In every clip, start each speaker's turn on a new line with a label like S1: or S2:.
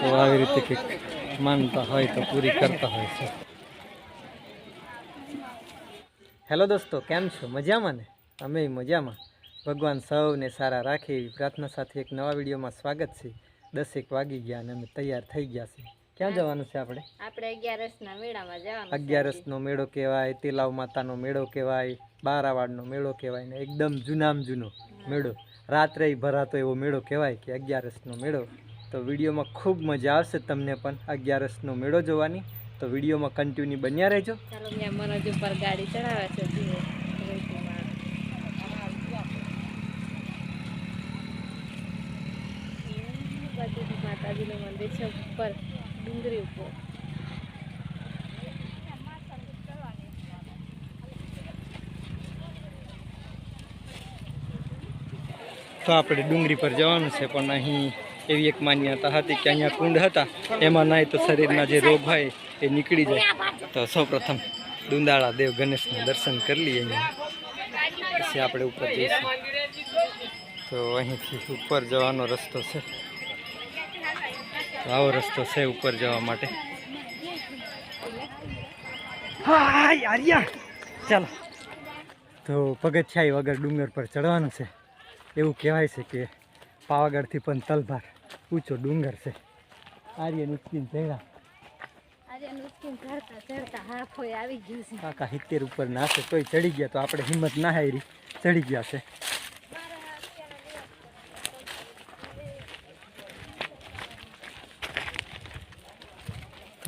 S1: તો આવી રીતે કંઈક માનતા હોય તો પૂરી કરતા હોય છે. હેલો દોસ્તો કેમ છો? મજામાં ને? અમે મજામાં. ભગવાન સૌને સારા રાખે એવી પ્રાર્થના સાથે એક નવા વિડીયોમાં સ્વાગત છે. દસેક વાગી ગયા અને અમે તૈયાર થઈ ગયા છે ક્યાં જવાનું છે આપણે?
S2: આપણે અગિયારસના મેળામાં જવાનું
S1: અગિયારસનો મેળો કહેવાય તેલાવ માતાનો મેળો કહેવાય બારાવાડનો મેળો કહેવાય ને એકદમ જૂનામ જૂનો મેળો. રાત્રે ભરાતો એવો મેળો કહેવાય કે અગિયારસનો મેળો. તો વિડીયોમાં ખૂબ મજા આવશે તમને પણ અગિયારસનો મેળો જોવાની. તો વિડીયોમાં કન્ટિન્યુ બન્યા રહેજો.
S2: મનોજ ઉપર ગાડી ચડાવે છે માતાજીનું મંદિર છે ઉપર ડુંગરી ઉપર.
S1: તો આપણે ડુંગરી પર જવાનું છે પણ અહીં એવી એક માન્યતા હતી કે અહીંયા કુંડ હતા, એમાં નાય તો શરીરના જે રોગ હોય એ નીકળી જાય. તો સૌપ્રથમ દુંદાળા દેવ ગણેશના દર્શન કરી લઈએ અહીંયા. પછી આપણે ઉપર જઈશું. તો અહીંથી ઉપર જવાનો રસ્તો છે. તો આવો રસ્તો છે ઉપર જવા માટે. ચાલો. તો પગથિયાઈ વગર ડુંગર પર ચડવાનું છે. એવું કહેવાય છે કે પાવાગઢથી પણ તલભાર ઊંચો ડુંગર છે. આર્ય ઉચકીને ચડ્યા
S2: આર્યન ઉચકીને ચડતા ચડતા હાફ આવી ગયું છે.
S1: કાકા સિત્તેર ઉપર નાશે તોય ચડી ગયા તો આપણે હિંમત ના હારી. ચડી ગયા છે.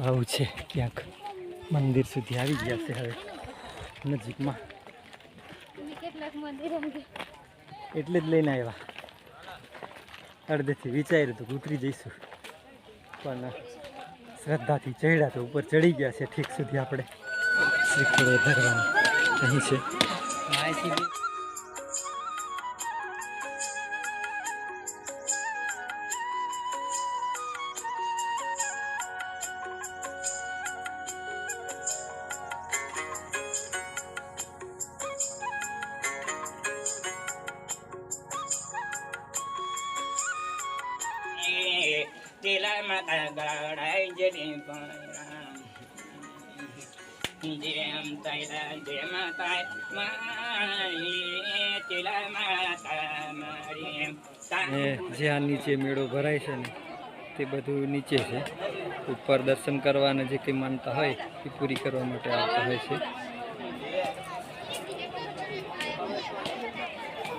S1: આવું છે ક્યાંક. મંદિર સુધી આવી ગયા છે હવે. નજીકમાં. એટલે જ લઈને આવ્યા. અડધેથી વિચાર્યું તો ઉતરી જઈશું. પણ શ્રદ્ધાથી ચડ્યા તો ઉપર ચડી ગયા છે ઠીક સુધી આપણે. શ્રીફળો ધરવાનું. અહીં છે. ને નીચે મેળો ભરાય છે ને, તે બધું નીચે છે. ઉપર દર્શન કરવાને જે કંઈ માનતા હોય, એ પૂરી કરવા માટે આવતા હોય છે.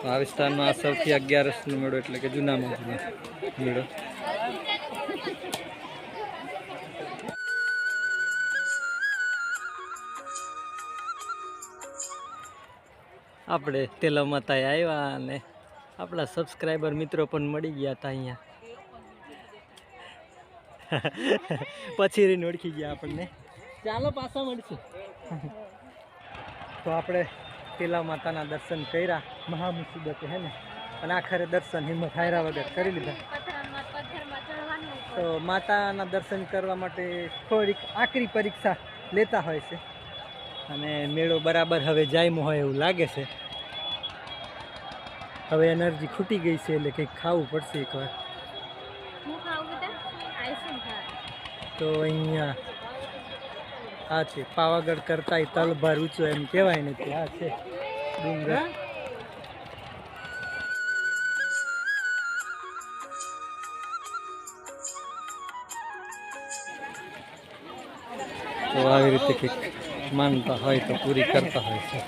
S1: આ વિસ્તારમાં સૌથી અગિયારસનો મેળો એટલે કે જૂનામાં જૂનો મેળો. આપણે તેલા માતાએ આવ્યા અને આપણા સબસ્ક્રાઈબર મિત્રો પણ મળી ગયા હતા અહીંયા. પછી રહીને ઓળખી ગયા આપણને. ચાલો પાછા મળશું. તો આપણે તેલા માતાના દર્શન કર્યા. મહા મુસીબતે હે ને? અને આખરે દર્શન હિંમત હાયરા વગર કરી લીધા. તો માતાના દર્શન કરવા માટે થોડીક આકરી પરીક્ષા લેતા હોય છે. અને મેળો બરાબર હવે જાયમો હોય એવું લાગે છે. હવે એનર્જી ખૂટી ગઈ છે એટલે કંઈક ખાવું પડશે એકવાર. તો અહીંયા આ છે પાવાગઢ કરતાંય તલભાર ઊંચો એમ કહેવાય ને આ છે. ડુંગર. તો આવી રીતે કંઈક માનતા હોય તો પૂરી કરતા હોય છે.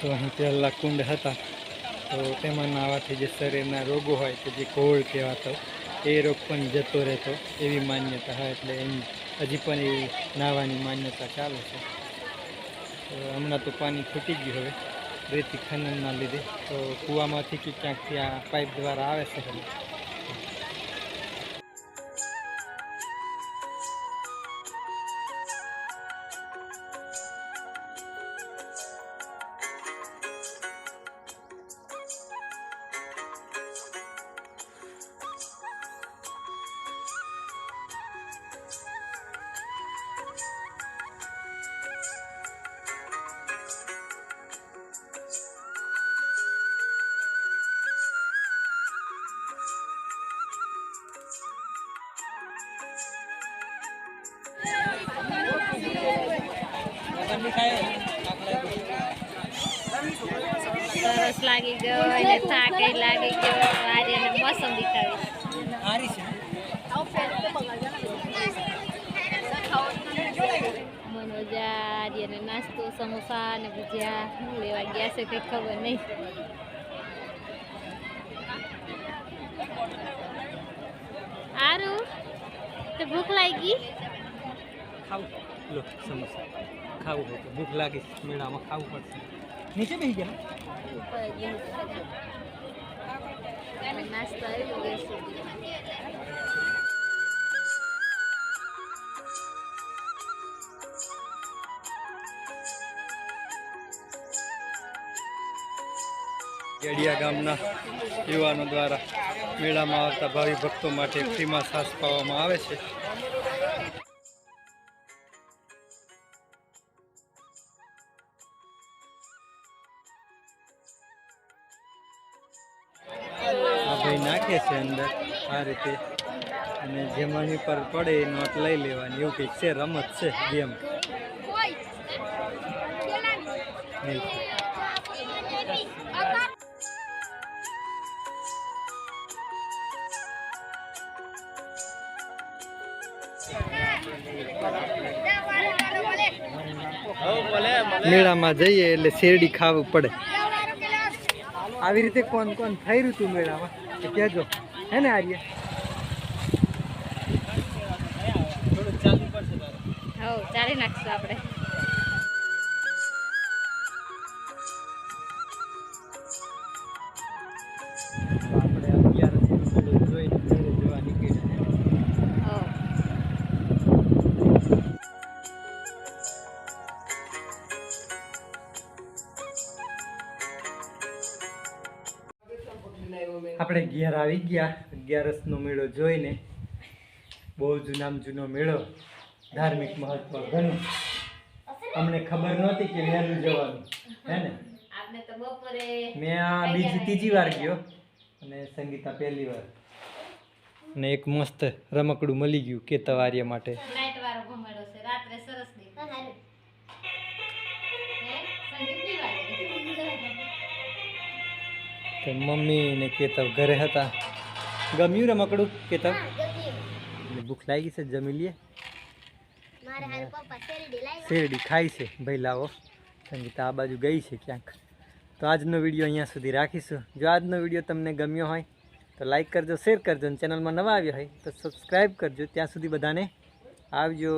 S1: તો અહીં પહેલાં કુંડ હતા. તો તેમાં નાહવાથી જે શરીરના રોગો હોય કે જે કોળ કહેવાતો, એ રોગ પણ જતો રહેતો એવી માન્યતા હોય એટલે એની હજી પણ એવી નાહવાની માન્યતા ચાલે છે. તો હમણાં તો પાણી ખૂટી ગયું હવે, રેતી ખનનના લીધે. તો કૂવામાંથી કે ક્યાંકથી આ પાઇપ દ્વારા આવે છે?
S2: સરસ લાગી ગયો અને થાક એ લાગી ગયો આર્યને મોસમ દેખાવીશ મનોજા આર્યને નાસ્તો સમોસા ને ભજીયા શું લેવા ગયા છે કંઈ ખબર નહીં આરું તો ભૂખ લાગી
S1: ખાવું લો, સમોસા. ખાવું હોય ભૂખ લાગી, મેળામાં ખાવું પડશે. નીચે બેસી ગયા? ગેડિયા ગામના યુવાનો દ્વારા મેળામાં આવતા ભાવિ ભક્તો માટે ફ્રીમાં સાસ પાવામાં આવે છે. છે અંદર આ રીતે. અને જેમાંની પર પડે એ નોટ લઈ લેવાની. એવું કંઈક છે રમત છે ગેમ. મેળામાં જઈએ એટલે શેરડી ખાવું પડે. આવી રીતે કોણ કોણ થઈ રહ્યું તું મેળામાં? કહેજો. હે ને આર્ય?
S2: હવ ચાલી નાખશું આપણે.
S1: આપણે ઘેર આવી ગયા. અગિયારસનો મેળો જોઈને બહુ જૂનામ જૂનો મેળો ધાર્મિક મહત્વ ઘણું અમને ખબર નહોતી કે વહેલું જવાનું હે ને?
S2: આપણે તો બપોરે
S1: મેં આ બીજી ત્રીજી વાર ગયો અને સંગીતા પહેલી વાર. અને એક મસ્ત રમકડું મળી ગયું કેતવાર્ય માટે.
S2: રાત્રે સરસ
S1: તો મમ્મી ને કેતવ ઘરે હતા. ગમ્યું ને મકડું કેતવ? ભૂખ લાગી છે જમી લઈએ. શેરડી ખાઈ છે ભાઈ લાવો. સંગીતા આ બાજુ ગઈ છે ક્યાંક. તો આજનો વીડિયો અહીંયા સુધી રાખીશું. જો આજનો વીડિયો તમને ગમ્યો હોય તો લાઈક કરજો શેર કરજો અને ચેનલમાં નવા આવ્યા હોય તો સબસ્ક્રાઈબ કરજો. ત્યાં સુધી બધાને આવજો.